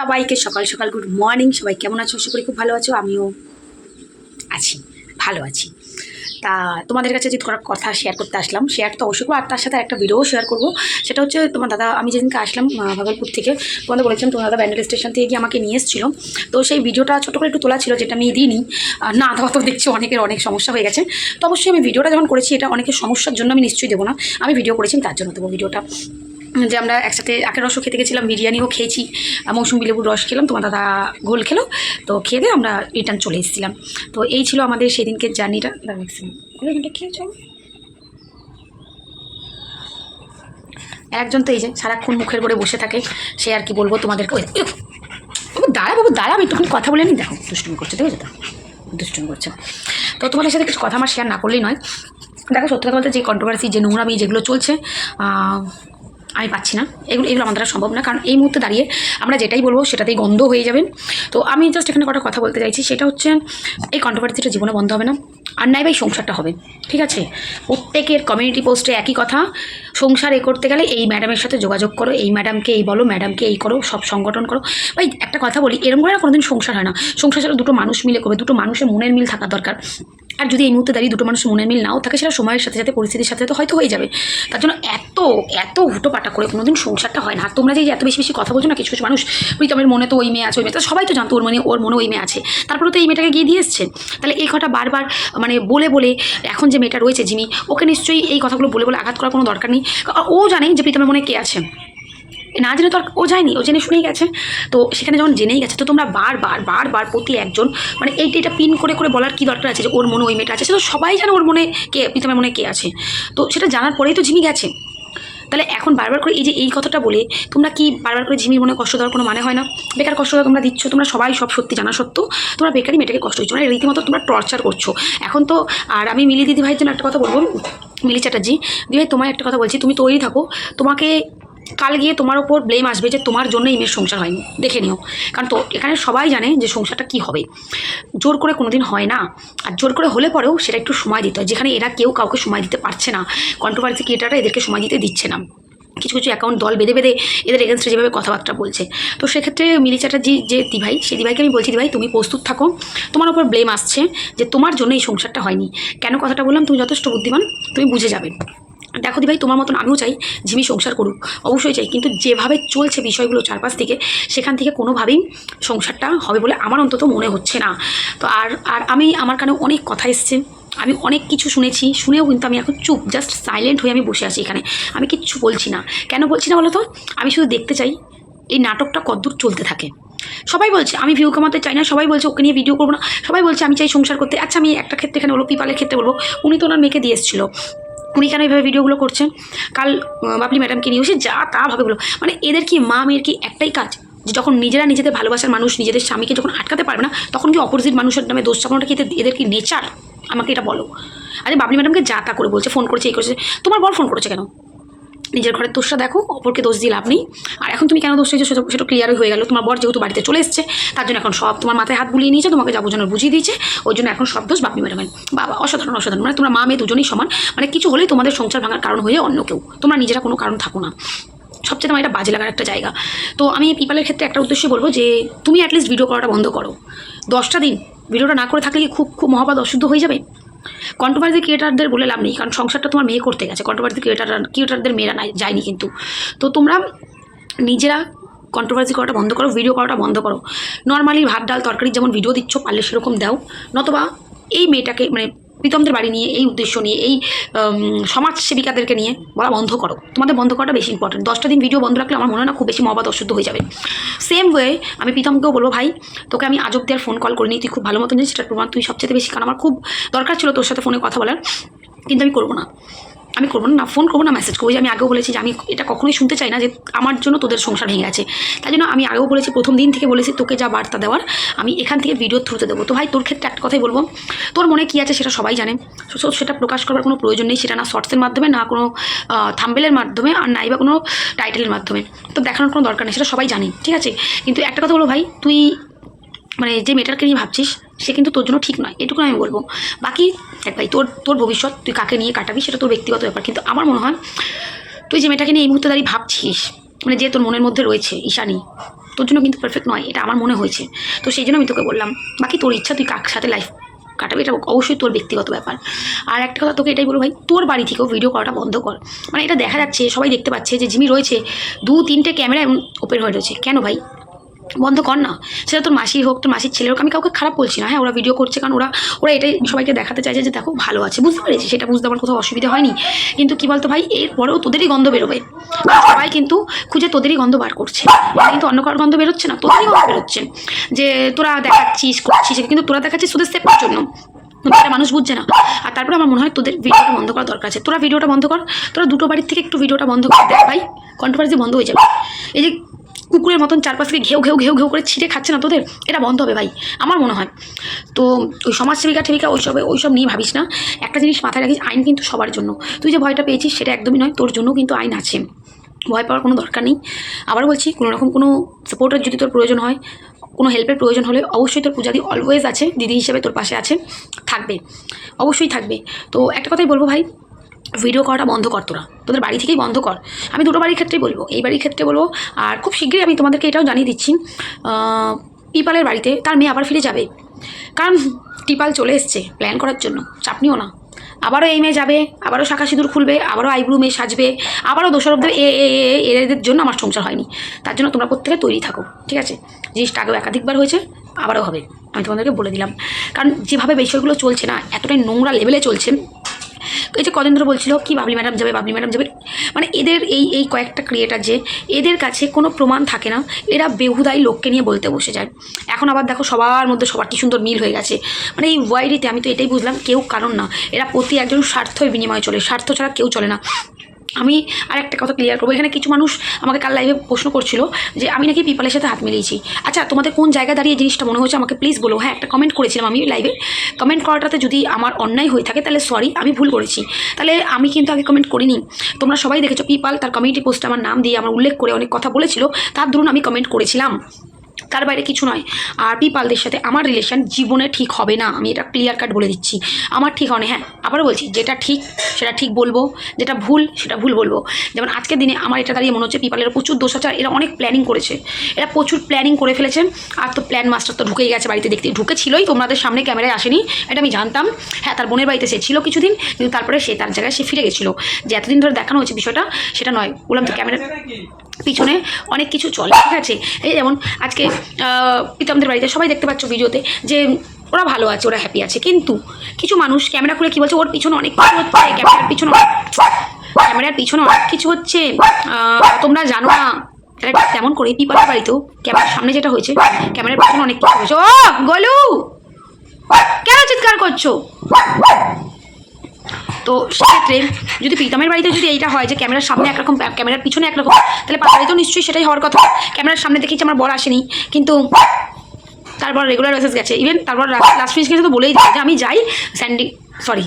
সবাইকে সকাল সকাল গুড মর্নিং। সবাই কেমন আছো? আশা করি খুব ভালো আছো। আমিও আছি, ভালো আছি। তা তোমাদের কাছে যদি করার কথা শেয়ার করতে আসলাম শেয়ার তো অবশ্যই করব। আর তার সাথে একটা ভিডিও শেয়ার করব। সেটা হচ্ছে তোমার দাদা, আমি যেদিনকে আসলাম ভাগলপুর থেকে, তোমাদের বলেছিলাম তোমার দাদা ব্যান্ডেল স্টেশন থেকে গিয়ে আমাকে নিয়ে এসেছিল। তো সেই ভিডিওটা ছোটো করে একটু তোলা ছিল, যেটা আমি দিইনি। না দেওয়া তো দেখছি অনেকের অনেক সমস্যা হয়ে গেছে। তো অবশ্যই আমি ভিডিওটা যখন করেছি, এটা অনেকের সমস্যার জন্য আমি নিশ্চয়ই দেবো না। আমি ভিডিও করেছি তার জন্য দেবো ভিডিওটা যে আমরা একসাথে আখের রসও খেতে গেছিলাম, বিরিয়ানিও খেয়েছি মৌসুমি লেবুর রস খেলাম, তোমার দাদা গোল খেলো, তো খেয়ে দিয়ে আমরা রিটার্ন চলে এসেছিলাম। তো এই ছিল আমাদের সেদিনকে জার্নিটা। একজন তো এই যে সারাক্ষণ মুখের করে বসে থাকে, সে আর কি বলব তোমাদেরকে? দাঁড়া, বাবু দাঁড়া, আমি একটুখানি কথা বলে নি দেখো, দুষ্টুমি করছে দেখেছ তো? দুষ্টুমি করছে। তো তোমাদের সাথে কিছু কথা আমার শেয়ার না করলেই নয়। দেখো, সত্যি কথা বলতে যে কন্ট্রোভার্সি যে নোংরামি, যেগুলো চলছে আমি পাচ্ছি না। এগুলো এগুলো আমাদের দ্বারা সম্ভব না। কারণ এই মুহূর্তে দাঁড়িয়ে আমরা যেটাই বলব সেটাতেই গন্ধ হয়ে যাবে। তো আমি জাস্ট এখানে কটা কথা বলতে চাইছি। সেটা হচ্ছে, এই কন্ট্রোভার্সিটা জীবনে বন্ধ হবে না। আর নাই ভাই, সংসারটা হবে। ঠিক আছে? প্রত্যেকের কমিউনিটি পোস্টে একই কথা। সংসার এ করতে গেলে এই ম্যাডামের সাথে যোগাযোগ করো। এই ম্যাডামকে এই বলো ম্যাডামকে এই করো, সব সংগঠন করো। ভাই, একটা কথা বলি এরকম করে না কোনোদিন সংসার হয় না। সংসার ছাড়া দুটো মানুষ মিলে করবে। দুটো মানুষের মনের মিল থাকা দরকার। আর যদি এই মুহূর্তে দাঁড়িয়ে দুটো মানুষের মনের মিল নাও থাকে, সেটা সময়ের সাথে সাথে, পরিস্থিতির সাথে সাথে হয়তো হয়ে যাবে। তার জন্য এত এত হুটো পাটা করে কোনোদিন সংসারটা হয় না। আর তোমরা যে এত বেশি বেশি কথা বলছো না, কিছু কিছু মানুষ প্রীতমের মনে তো ওই মেয়ে আছে, ওই মেয়ে সবাই তো জানতো ওর মনে ওর মনে ওই মেয়ে আছে। তারপরে তো এই মেয়েটাকে গিয়ে দিয়ে এসছে। তাহলে এই কথা বারবার মানে বলে বলে এখন যে মেয়েটা রয়েছে যিনি, ওকে নিশ্চয়ই এই কথাগুলো বলে বলে আঘাত করার কোনো দরকার নেই। ও জানে যে প্রীতমের মনে কে আছে। না জেনে তো আর ও যায়নি, ও জেনে শুনেই গেছে। তো সেখানে যখন জেনেই গেছে, তো তোমরা বারবার বারবার প্রতি একজন মানে এইটা এটা পিন করে করে বলার কি দরকার আছে যে ওর মনে ওই মেয়েটা আছে? তো সবাই জানে ওর মনে কে প্রীতমের মনে কে আছে। তো সেটা জানার পরেই তো জিমি গেছে। তাহলে এখন বারবার করে এই যে এই কথাটা বলে, তোমরা কি বারবার করে ঝিমির মনে কষ্ট দেওয়ার কোনো মানে হয় না? বেকার কষ্ট তোমরা দিচ্ছ, তোমরা সবাই সব সত্যি জানা সত্ত্বেও, তোমরা বেকারই মেয়েটাকে কষ্ট দিচ্ছ। মানে রীতিমতো তোমরা টর্চার করছ। এখন তো, আর আমি মিলি দিদি ভাইয়ের জন্য একটা কথা বলব। মিলি চ্যাটার্জি দিদি ভাই তোমায় একটা কথা বলছি, তুমি তৈরি থাকো। তোমাকে কাল গিয়ে তোমার ওপর ব্লেম আসবে যে তোমার জন্য ইমের সংসার হয়নি। দেখে নিও। কারণ তো এখানে সবাই জানে যে সংসারটা কি হবে। জোর করে কোনোদিন হয় না। আর জোর করে হলে পরেও সেটা একটু সময় দিতে হয়। যেখানে এরা কেউ কাউকে সময় দিতে পারছে না। কন্ট্রোভার্সি ক্রিয়েটাররা এদেরকে সময় দিতে দিচ্ছে না। কিছু কিছু অ্যাকাউন্ট দল বেঁধে বেঁধে এদের এগেনস্টে যেভাবে কথাবার্তা বলছে। তো সেক্ষেত্রে মিলি চ্যাটার্জি, যে দিভাই সেই দিভাইকে আমি বলছি, দিভাই, তুমি প্রস্তুত থাকো। তোমার উপর ব্লেম আসছে যে তোমার জন্য এই সংসারটা হয়নি। কেন কথাটা বললাম? তুমি যথেষ্ট বুদ্ধিমান, তুমি বুঝে যাবে। দেখো দি ভাই তোমার মতন আমিও চাই ঝিমি সংসার করুক, অবশ্যই চাই। কিন্তু যেভাবে চলছে বিষয়গুলো চারপাশ থেকে, সেখান থেকে কোনোভাবেই সংসারটা হবে বলে আমার অন্তত মনে হচ্ছে না। তো আর আর আমি, আমার কানে অনেক কথা এসছে, আমি অনেক কিছু শুনেছি, শুনেও কিন্তু আমি এখন চুপ জাস্ট সাইলেন্ট হয়ে আমি বসে আছি এখানে। আমি কিচ্ছু বলছি না। কেন বলছি না বলো তো? আমি শুধু দেখতে চাই, এই নাটকটা কদ্দূর চলতে থাকে। সবাই বলছে, আমি ভিউ কামাতে চাই না, সবাই বলছে, ওকে নিয়ে ভিডিও করব না। সবাই বলছে, আমি চাই সংসার করতে। আচ্ছা আমি একটা ক্ষেত্রে এখানে বলব পিপালের ক্ষেত্রে বলব, উনি তো ওনার মেয়েকে দিয়ে এসেছিল। উনি কেন এইভাবে ভিডিওগুলো করছেন? কাল বাবলি ম্যাডামকে নিয়ে এসে যা তা ভাবে বলো। মানে এদের কি, মা মেয়ের কি একটাই কাজ? যে যখন নিজেরা নিজেদের ভালোবাসার মানুষ, নিজেদের স্বামীকে যখন আটকাতে পারবে না, তখন কি অপোজিট মানুষের নামে দোষ চাপানোটা কি এদের- এদের কি নেচার আমাকে এটা বলো। আরে বাবলি ম্যাডামকে যা তা করে বলছে ফোন করেছে, এই করেছে। তোমার বল ফোন করেছে কেন? নিজের ঘরের দোষটা দেখো, অপরকে দোষ দিয়ে লাভ নেই। আর এখন তুমি কেন দোষ দিয়েছ সেটা সেটা ক্লিয়ারই হয়ে গেল। তোমার বর যেহেতু বাড়িতে চলে এসছে, তার জন্য এখন সব তোমার মাথায় হাত বুলিয়ে নিয়েছে, তোমাকে যা বোঝানোর বুঝিয়ে দিয়েছে। ওই জন্য এখন সব দোষ বাপি ম্যাডামের। বাবা, অসাধারণ অসাধারণ। মানে তোমরা মা মেয়ে দুজনেই সমান। মানে কিছু হলেই তোমাদের সংসার ভাঙার কারণ হয়ে অন্য কেউ। তোমরা নিজেরা কোনো কারণ থাকো না। সবচেয়ে আমার এটা বাজে লাগার একটা জায়গা। তো আমি পিপালের ক্ষেত্রে একটা উদ্দেশ্য বলব যে, তুমি অ্যাটলিস্ট ভিডিও করাটা বন্ধ করো। দশটা দিন ভিডিওটা না করে থাকলে কি খুব খুব মহাপাত অশুদ্ধ হয়ে যাবে? কন্ট্রোভার্সি ক্রিয়েটারদের বলে লাভ নেই, কারণ সংসারটা তোমার মেয়ে করতে গেছে কন্ট্রোভার্সি ক্রিয়েটার ক্রিয়েটারদের মেয়েরা যায়নি কিন্তু। তো তোমরা নিজেরা কন্ট্রোভার্সি করাটা বন্ধ করো ভিডিও করাটা বন্ধ করো। নর্মালি ভাত, ডাল, তরকারি যেমন ভিডিও দিচ্ছ, পারলে সেরকম দাও। নতবা এই মেয়েটাকে মানে প্রীতমদের বাড়ি নিয়ে, এই উদ্দেশ্য নিয়ে, এই সমাজসেবিকাদেরকে নিয়ে বলা বন্ধ করো। তোমাদের বন্ধ করাটা বেশি ইম্পর্টেন্ট দশটা দিন ভিডিও বন্ধ রাখলে আমার মনে হয় না খুব বেশি মহাবাদ অশুদ্ধ হয়ে যাবে। সেম ওয়ে আমি প্রীতমকেও বলব, ভাই, তোকে আমি আজব দেওয়ার ফোন কল করিনি। তুই খুব ভালো মতন জানিস, সেটার প্রমাণ তুই সবচেয়ে বেশি কারণ আমার খুব দরকার ছিল তোর সাথে ফোনে কথা বলার। কিন্তু আমি করব না। আমি করব না ফোন করব না মেসেজ করব। যে আমি আগেও বলেছি যে আমি এটা কখনোই শুনতে চাই না যে আমার জন্য তোদের সংসার ভেঙে গেছে। তাই জন্য আমি আগেও বলেছি, প্রথম দিন থেকে বলেছি তোকে যা বার্তা দেওয়ার, আমি এখান থেকে ভিডিও থ্রুতে দেবো। তো ভাই, তোর ক্ষেত্রে একটা কথাই বলব, তোর মনে কী আছে সেটা সবাই জানে। সেটা প্রকাশ করার কোনো প্রয়োজন নেই, সেটা না শর্টসের মাধ্যমে, না কোনো থাম্বেলের মাধ্যমে, আর নাই বা কোনো টাইটেলের মাধ্যমে। তো দেখানোর কোনো দরকার নেই, সেটা সবাই জানি, ঠিক আছে? কিন্তু একটা কথা বলো ভাই, তুই মানে যে মেয়েটাকে নিয়ে ভাবছিস, সে কিন্তু তোর জন্য ঠিক নয়। এটুকু আমি বলব। বাকি, দেখ ভাই, তোর তোর ভবিষ্যৎ, তুই কাকে নিয়ে কাটাবি সেটা তোর ব্যক্তিগত ব্যাপার। কিন্তু আমার মনে হয়, তুই যে মেয়েটাকে নিয়ে এই মুহূর্তে দাঁড়িয়ে ভাবছিস মানে যে তোর মনের মধ্যে রয়েছে ঈশানী, তোর জন্য কিন্তু পারফেক্ট নয়। এটা আমার মনে হয়েছে। তো সেই জন্য আমি তোকে বললাম, বাকি তোর ইচ্ছা তুই কার সাথে লাইফ কাটাবে, এটা অবশ্যই তোর ব্যক্তিগত ব্যাপার। আর একটা কথা তোকে এটাই বলব ভাই, তোর বাড়ি থেকেও ভিডিও করাটা বন্ধ কর। মানে এটা দেখা যাচ্ছে, সবাই দেখতে পাচ্ছে যে জিমি রয়েছে দু তিনটে ক্যামেরা ওপেন হয়ে রয়েছে। কেন ভাই? বন্ধ কর না। সেটা তোর মাসি হোক, তোর মাসির ছেলে হোক, আমি কাউকে খারাপ বলছি না হ্যাঁ ওরা ভিডিও করছে, কারণ ওরা ওরা এটাই সবাইকে দেখাতে চাইছে যে, দেখো, ভালো আছে, বুঝতে পেরেছি, সেটা বুঝতে আমার কোথাও অসুবিধা হয়নি। কিন্তু কি বলতো ভাই, এরপরেও তোদেরই গন্ধ বেরোবে। সবাই কিন্তু খুঁজে তোদেরই গন্ধ বার করছে। কিন্তু অন্য কারোর গন্ধ বেরোচ্ছে না, তোদেরই গন্ধ বেরোচ্ছে। যে তোরা দেখাচ্ছিস, করছিস, কিন্তু তোরা দেখাচ্ছিস তোদের সেফের জন্য। এটা মানুষ বুঝছে না। আর তারপরে আমার মনে হয় তোদের ভিডিওটা বন্ধ করা দরকার আছে। তোরা ভিডিওটা বন্ধ কর, তোরা দুটো বাড়ির থেকে একটু ভিডিওটা বন্ধ করে দেখ ভাই কন্ট্রোভার্সি বন্ধ হয়ে যাবে। এই যে কুকুরের মতন চারপাশ থেকে ঘেউ ঘেউ ঘেউ ঘেউ করে ছিঁড়ে খাচ্ছে না তোদের? এটা বন্ধ হবে ভাই, আমার মনে হয়। তো ওই সমাজসেবিকা ঠেবিকা ওইসবে, ওইসব নিয়ে ভাবিস না। একটা জিনিস মাথায় রাখিস, আইন কিন্তু সবার জন্য। তুই যে ভয়টা পেয়েছিস সেটা একদমই নয়, তোর জন্য কিন্তু আইন আছে। ভয় পাওয়ার কোনো দরকার নেই। আবার বলছি, কোনো রকম কোনো সাপোর্টের যদি তোর প্রয়োজন হয়, কোনো হেল্পের প্রয়োজন হলে অবশ্যই তোর পূজাদি অলওয়েজ আছে, দিদি হিসেবে তোর পাশে আছে, থাকবে। অবশ্যই থাকবে। তো একটা কথাই বলব ভাই ভিডিও করাটা বন্ধ কর তোরা। তোদের বাড়ি থেকেই বন্ধ কর। আমি দুটো বাড়ির ক্ষেত্রেই বলব। এই বাড়ির ক্ষেত্রে বলব আর খুব শীঘ্রই আমি তোমাদেরকে এটাও জানিয়ে দিচ্ছি পিপালের বাড়িতে তার মেয়ে আবার ফিরে যাবে। কারণ টিপাল চলে এসছে প্ল্যান করার জন্য চাপ নিও না। আবারও এই মেয়ে যাবে আবারও শাখা সিঁদুর খুলবে আবারও আইব্রু মেয়ে সাজবে আবারও দোষারোপদের এ এ এ, এ, এদের জন্য আমার সংসার হয়নি। তার জন্য তোমরা প্রত্যেকে তৈরি থাকো ঠিক আছে? জিনিসটা আগেও একাধিকবার হয়েছে আবারও হবে আমি তোমাদেরকে বলে দিলাম। কারণ যেভাবে বিষয়গুলো চলছে না এতটাই নোংরা লেভেলে চলছে এই যে কদিন ধরে বলছিল, কি বাবলি ম্যাডাম যাবে, বাবলি ম্যাডাম যাবে। মানে এদের এই এই কয়েকটা ক্রিয়েটার যে, এদের কাছে কোনো প্রমাণ থাকে না। এরা বেহুদাই লোককে নিয়ে বলতে বসে যায়। এখন আবার দেখো সবার মধ্যে সবার কি সুন্দর মিল হয়ে গেছে। মানে এই ওয়াইডিতে আমি তো এটাই বুঝলাম, কেউ কারণ না। এরা প্রতি একজন স্বার্থই বিনিময়ে চলে। স্বার্থ ছাড়া কেউ চলে না। আমি আর একটা কথা ক্লিয়ার করব। এখানে কিছু মানুষ আমাকে কাল লাইভে প্রশ্ন করছিল যে, আমি নাকি পিপালের সাথে হাত মিলিয়েছি? আচ্ছা তোমাদের কোন জায়গায় দাঁড়িয়ে জিনিসটা মনে হচ্ছে আমাকে প্লিজ বলো। হ্যাঁ একটা কমেন্ট করেছিলাম আমি লাইভে কমেন্ট করাটাতে যদি আমার অন্যায় হয়ে থাকে, তাহলে সরি আমি ভুল করেছি। তাহলে আমি কিন্তু আগে কমেন্ট করিনি। তোমরা সবাই দেখেছ পিপাল তার কমিউনিটি পোস্টে আমার নাম দিয়ে আমার উল্লেখ করে অনেক কথা বলেছিল। তার ধরুন আমি কমেন্ট করেছিলাম। তার বাইরে কিছু নয়। আর পিপালদের সাথে আমার রিলেশন জীবনে ঠিক হবে না। আমি এটা ক্লিয়ার কাট বলে দিচ্ছি। আমার ঠিক হয় হ্যাঁ আবারও বলছি যেটা ঠিক সেটা ঠিক বলব। যেটা ভুল সেটা ভুল বলব। যেমন আজকের দিনে আমার এটা দাঁড়িয়ে মনে হচ্ছে পিপালের প্রচুর দোষ আছে এরা অনেক প্ল্যানিং করেছে। এরা প্রচুর প্ল্যানিং করে ফেলেছে। আর তো প্ল্যান মাস্টার তো ঢুকেই গেছে বাড়িতে দেখতে। ঢুকেছিলই তোমাদের সামনে ক্যামেরায় আসেনি। এটা আমি জানতাম। হ্যাঁ তার বোনের বাড়িতে সে ছিল কিছুদিন কিন্তু তারপরে সে তার জায়গায় সে ফিরে গেছিল। যে এতদিন ধরে দেখানো হয়েছে বিষয়টা সেটা নয়। বললাম তো ক্যামেরা পিছনে অনেক কিছু চলে ঠিক আছে এই যেমন আজকে প্রীতমদের বাড়িতে সবাই দেখতে পাচ্ছ ভিডিওতে যে ওরা ভালো আছে, ওরা হ্যাপি আছে। কিন্তু কিছু মানুষ ক্যামেরা খুলে কি বলছে? ওর পিছনে অনেক কিছু হচ্ছে, ক্যামেরার পিছনে ক্যামেরার পিছনে অনেক কিছু হচ্ছে। তোমরা জানো না তেমন করে পিপালের বাড়িতেও ক্যামেরার সামনে যেটা হয়েছে, ক্যামেরার পিছনে অনেক কিছু হয়েছে। ও, গলু! কেন চিৎকার করছ? তো সেক্ষেত্রে যদি প্রীতমের বাড়িতে যদি এইটা হয় যে ক্যামেরার সামনে একরকম, ক্যামেরার পিছনে একরকম, তাহলে পাড়ার বাড়িতেও নিশ্চয়ই সেটাই হওয়ার কথা। ক্যামেরার সামনে দেখেছি আমার বর আসেনি, কিন্তু তারপর রেগুলার মেসেজ গেছে। ইভেন তারপর লাস্ট ফিজ গেছে তো বলেই যে আমি যাই স্যান্ডি সরি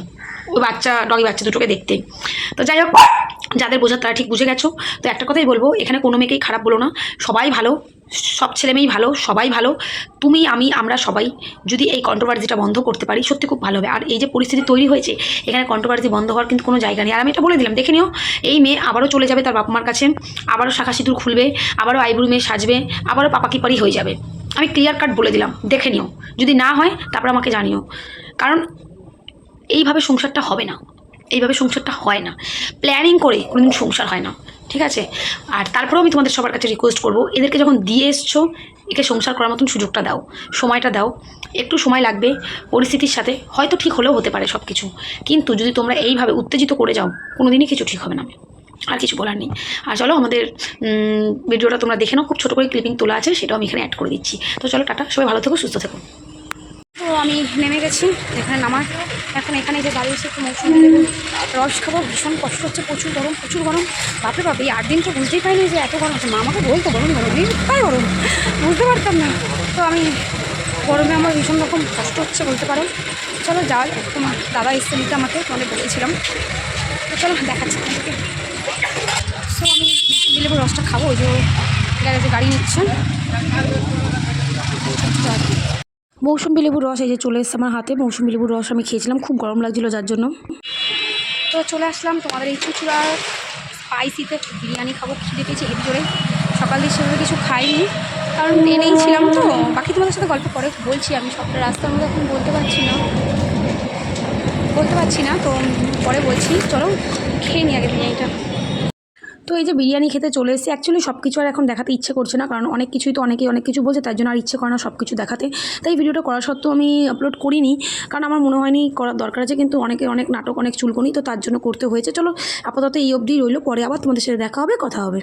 ওই বাচ্চা ডগি বাচ্চা দুটোকে দেখতে। তো যাই হোক যাদের বোঝার তারা ঠিক বুঝে গেছো। তো একটা কথাই বলব, এখানে কোনো মেয়েকেই খারাপ বলো না। সবাই ভালো, সব ছেলে মেয়েই ভালো, সবাই ভালো। তুমি, আমি, আমরা সবাই যদি এই কন্ট্রোভার্সিটা বন্ধ করতে পারি, সত্যি খুব ভালো হবে। আর এই যে পরিস্থিতি তৈরি হয়েছে, এখানে কন্ট্রোভার্সি বন্ধ হওয়ার কিন্তু কোনো জায়গা নেই। আর আমি এটা বলে দিলাম, দেখে নিও, এই মেয়ে আবারও চলে যাবে তার বাবা মার কাছে, আবারও শাখা সিঁদুর খুলবে, আবারও আইব্রু মেয়ে সাজবে, আবারও পাপা কিপারি হয়ে যাবে। আমি ক্লিয়ার কাট বলে দিলাম, দেখে নিও। যদি না হয়, তারপর আমাকে জানিও। কারণ, এইভাবে সংসারটা হবে না। এইভাবে সংসারটা হয় না। প্ল্যানিং করে কোনোদিন সংসার হয় না, ঠিক আছে? আর তারপরেও আমি তোমাদের সবার কাছে রিকোয়েস্ট করব, এদেরকে যখন দিয়ে এসছো, একে সংসার করার মতন সুযোগটা দাও, সময়টা দাও। একটু সময় লাগবে পরিস্থিতির সাথে, হয়তো ঠিক হলেও হতে পারে সব কিছু কিন্তু যদি তোমরা এইভাবে উত্তেজিত করে যাও কোনো দিনই কিছু ঠিক হবে না। আর কিছু বলার নেই। আর চলো আমাদের ভিডিওটা তোমরা দেখে নাও, খুব ছোটো করে ক্লিপিং তোলা আছে, সেটাও আমি এখানে অ্যাড করে দিচ্ছি। তো চলো, টাটা, সবাই ভালো থেকো, সুস্থ থেকো। তো আমি নেমে গেছি। এখানে নামার। এখন এখানে যে দাঁড়িয়ে এসে একটু মৌসুমি রস খাব, ভীষণ কষ্ট হচ্ছে, প্রচুর গরম প্রচুর গরম। বাপরে বাপ আট দিন তো বুঝতেই পারিনি যে এত গরম হচ্ছে মা আমাকে বলতো গরম গরম, এই তাই গরম? বুঝতে পারতাম না। তো আমি গরমে আমার ভীষণ রকম কষ্ট হচ্ছে বলতে পারো। চলো যাই তোমার দাদা এসে নিতে আমাকে, তোমাদের বলেছিলাম। তো চলো দেখাচ্ছি তোমাদেরকে সো আমি লেবুর রসটা খাব, ওই যে গ্যারেজে গাড়ি নিচ্ছে। মৌসুমি লেবুর রস এই যে চলে এসছে আমার হাতে। মৌসুমি লেবুর রস আমি খেয়েছিলাম, খুব গরম লাগছিল যার জন্য। তো চলে আসলাম তোমাদের এই চুচুড়ার স্পাইসিতে বিরিয়ানি খাব, খিদে পেয়েছি হেভি জোরে। সকাল দিয়ে সেভাবে কিছু খাইনি, কারণ ট্রেনেই ছিলাম তো। বাকি তোমাদের সাথে গল্প পরে বলছি আমি, সবটা রাস্তার মধ্যে এখন বলতে পারছি না। বলতে পারছি না, তো পরে বলছি। চলো, খেয়ে নিই আগে বিরিয়ানিটা। তো এই যে বিরিয়ানি খেতে চলে এসেছি অ্যাকচুয়ালি সব কিছু আর এখন দেখাতে ইচ্ছে করছে না, কারণ অনেক কিছুই তো অনেকেই অনেক কিছু বলছে, তার জন্য আর ইচ্ছে করে না সব কিছু দেখাতে। তাই ভিডিওটা করা সত্ত্বেও আমি আপলোড করিনি, কারণ আমার মনে হয়নি করার দরকার আছে, কিন্তু অনেকে অনেক নাটক, অনেক চুলকনি তো তার জন্য করতে হয়েছে। চলো আপাতত এই অবধি রইল, পরে আবার তোমাদের সাথে দেখা হবে, কথা হবে।